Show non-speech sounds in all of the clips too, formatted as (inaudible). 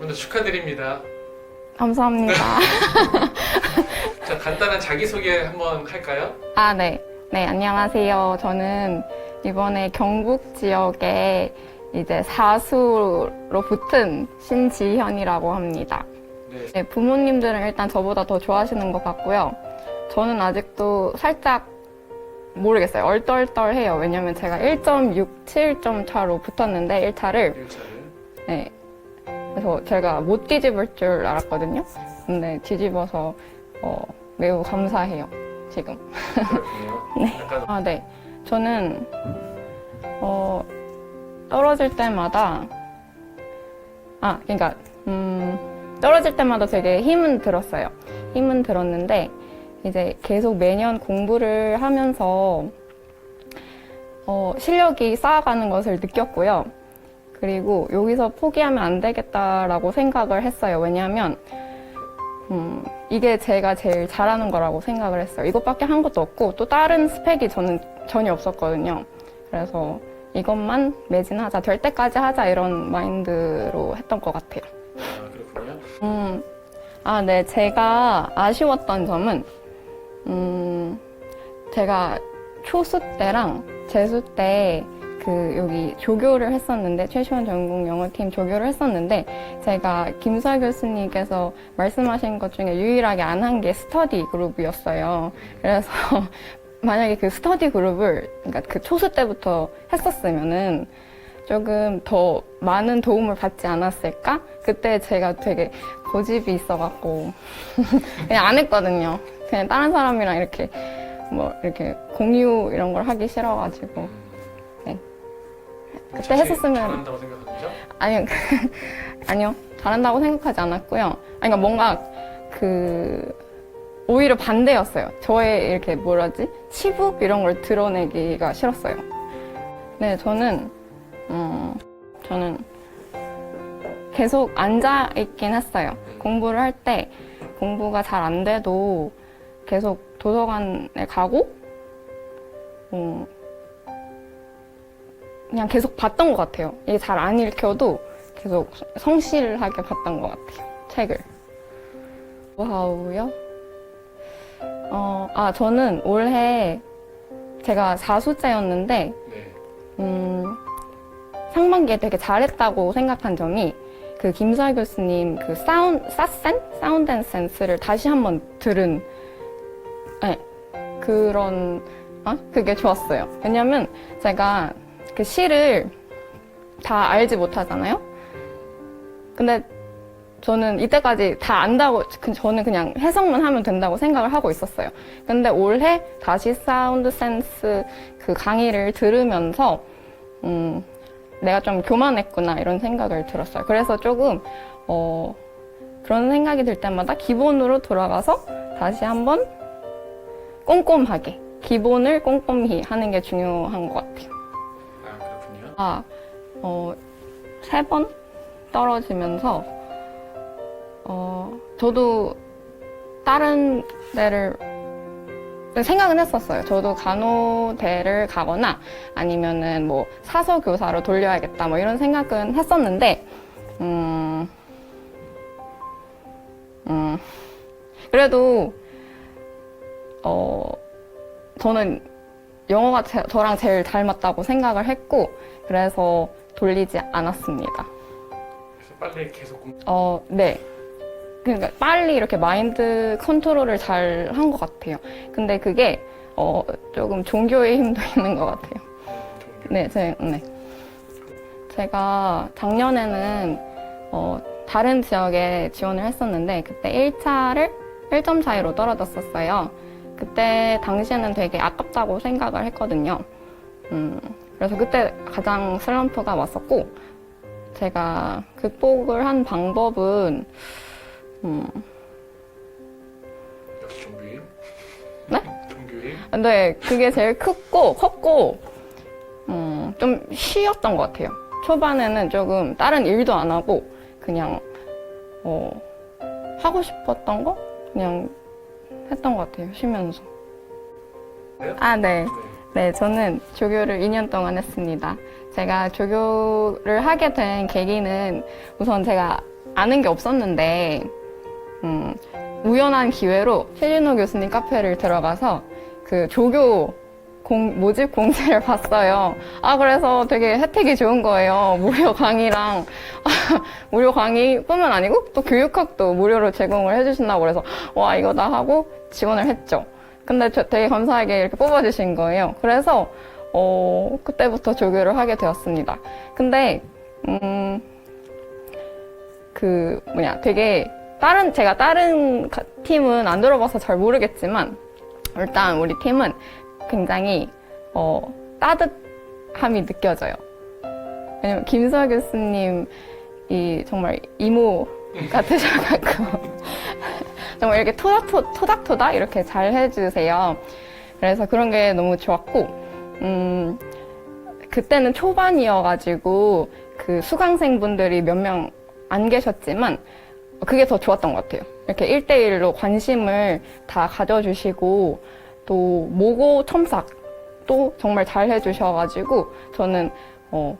먼저 축하드립니다. 감사합니다. (laughs) 자, 간단한 자기소개 한번 할까요? 아, 네. 네, 안녕하세요. 저는 이번에 경북 지역에 이제 사수로 붙은 신지현이라고 합니다. 네. 네, 부모님들은 일단 저보다 더 좋아하시는 것 같고요. 저는 아직도 살짝 모르겠어요. 얼떨떨해요. 왜냐면 제가 1.67점 차로 붙었는데 1차를 1차를. 네. 그래서 제가 못 뒤집을 줄 알았거든요. 근데 뒤집어서 어, 매우 감사해요. 지금. (laughs) 약간 아, 네. 저는 어, 떨어질 때마다 아, 그러니까 음, 떨어질 때마다 되게 힘은 들었어요. 힘은 들었는데 이제 계속 매년 공부를 하면서 어, 실력이 쌓아가는 것을 느꼈고요. 그리고 여기서 포기하면 안 되겠다라고 생각을 했어요. 왜냐하면 음, 이게 제가 제일 잘하는 거라고 생각을 했어요. 이것밖에 한 것도 없고 또 다른 스펙이 저는 전혀 없었거든요. 그래서 이것만 매진하자, 될 때까지 하자 이런 마인드로 했던 것 같아요. 아, 그렇군요. 음, 아, 네. 제가 아쉬웠던 점은, 음, 제가 초수 때랑 재수 때 그 여기 조교를 했었는데, 최시원 전공 영어팀 조교를 했었는데, 제가 김수아 교수님께서 말씀하신 것 중에 유일하게 안 한 게 스터디 그룹이었어요. 그래서 (laughs) 만약에 그 스터디 그룹을, 그러니까 그 초수 때부터 했었으면은, 조금 더 많은 도움을 받지 않았을까? 그때 제가 되게 고집이 있어갖고 (laughs) 그냥 안 했거든요. 그냥 다른 사람이랑 이렇게 뭐 이렇게 공유 이런 걸 하기 싫어가지고 네. 그때 했었으면 잘한다고 생각하죠? 아니요 (laughs) 아니요 잘한다고 생각하지 않았고요. 아니 그러니까 뭔가 그 오히려 반대였어요. 저의 이렇게 뭐라지 치북 이런 걸 드러내기가 싫었어요. 네 저는 음, 저는 계속 앉아 있긴 했어요. 공부를 할 때 공부가 잘 안 돼도 계속 도서관에 가고, 음, 그냥 계속 봤던 것 같아요. 이게 잘 안 읽혀도 계속 성실하게 봤던 것 같아요. 책을. 노하우요? 어, 아, 저는 올해 제가 4수째였는데, 네. 음, 상반기에 되게 잘했다고 생각한 점이 그 김수아 교수님 그 사운, 사센? 사운드 앤 센스를 다시 한번 들은, 네, 그런, 어? 그게 좋았어요. 왜냐면 제가 그 시를 다 알지 못하잖아요? 근데 저는 이때까지 다 안다고, 그- 저는 그냥 해석만 하면 된다고 생각을 하고 있었어요. 근데 올해 다시 사운드 센스 그 강의를 들으면서, 음, 내가 좀 교만했구나 이런 생각을 들었어요. 그래서 조금 어, 그런 생각이 들 때마다 기본으로 돌아가서 다시 한번 꼼꼼하게 기본을 꼼꼼히 하는 게 중요한 것 같아요. 아, 어, 세 번 떨어지면서 어, 저도 다른 데를 생각은 했었어요. 저도 간호대를 가거나 아니면은 뭐 사서 교사로 돌려야겠다 뭐 이런 생각은 했었는데 음, 음, 그래도 어 저는 영어가 제- 저랑 제일 닮았다고 생각을 했고 그래서 돌리지 않았습니다. 그래서 빨리 계속. 어, 네. 그러니까 빨리 이렇게 마인드 컨트롤을 잘 한 것 같아요. 근데 그게 어, 조금 종교의 힘도 (laughs) 있는 것 같아요. 네, 제, 네. 제가 작년에는 어, 다른 지역에 지원을 했었는데 그때 1차를 1점 차이로 떨어졌었어요. 그때 당시에는 되게 아깝다고 생각을 했거든요. 음, 그래서 그때 가장 슬럼프가 왔었고 제가 극복을 한 방법은 음, 종교임. 네? 그게 제일 크고 컸고 음, 좀 쉬었던 것 같아요. 초반에는 조금 다른 일도 안 하고 그냥 어, 하고 싶었던 거 그냥 했던 것 같아요. 쉬면서. 네? 아, 네. 네. 네, 저는 조교를 2년 동안 했습니다. 제가 조교를 하게 된 계기는 우선 제가 아는 게 없었는데 음, 우연한 기회로 최진호 교수님 카페를 들어가서 그 조교 공, 모집 공지를 (laughs) 봤어요. 아, 그래서 되게 혜택이 좋은 거예요. 무료 강의랑, (laughs) 무료 강의뿐만 아니고 또 교육학도 무료로 제공을 해주신다고 그래서, 와, 이거다 하고 지원을 했죠. 근데 저 되게 감사하게 이렇게 뽑아주신 거예요. 그래서, 어, 그때부터 조교를 하게 되었습니다. 근데, 음, 그, 뭐냐, 되게, 다른, 제가 다른 가- 팀은 안 들어봐서 잘 모르겠지만, 일단 우리 팀은 굉장히 어, 따뜻함이 느껴져요. 왜냐면 김수아 교수님이 정말 이모 같으셔가지고 (laughs) 정말 이렇게 토닥토, 토닥토닥 이렇게 잘 해주세요. 그래서 그런 게 너무 좋았고 음, 그때는 초반이어가지고 그 수강생분들이 몇 명 안 계셨지만 그게 더 좋았던 것 같아요. 이렇게 1대1로 관심을 다 가져주시고 또 모고 첨삭도 정말 잘 해주셔가지고 저는 어,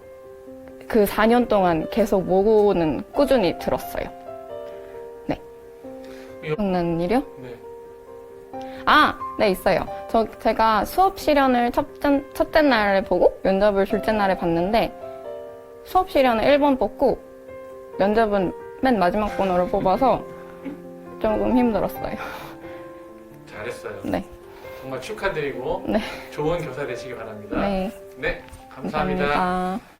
그 4년 동안 계속 모고는 꾸준히 들었어요. 네. 기억나는 일이요? 네. 아, 네, 있어요. 저, 제가 수업 실현을 첫째, 첫째 날에 보고 면접을 둘째 날에 봤는데 수업 실현을 1번 뽑고 면접은 맨 마지막 번호를 뽑아서 조금 힘들었어요. 잘했어요. 네. 정말 축하드리고 네. 좋은 교사 되시기 바랍니다. 네. 네, 감사합니다. 감사합니다.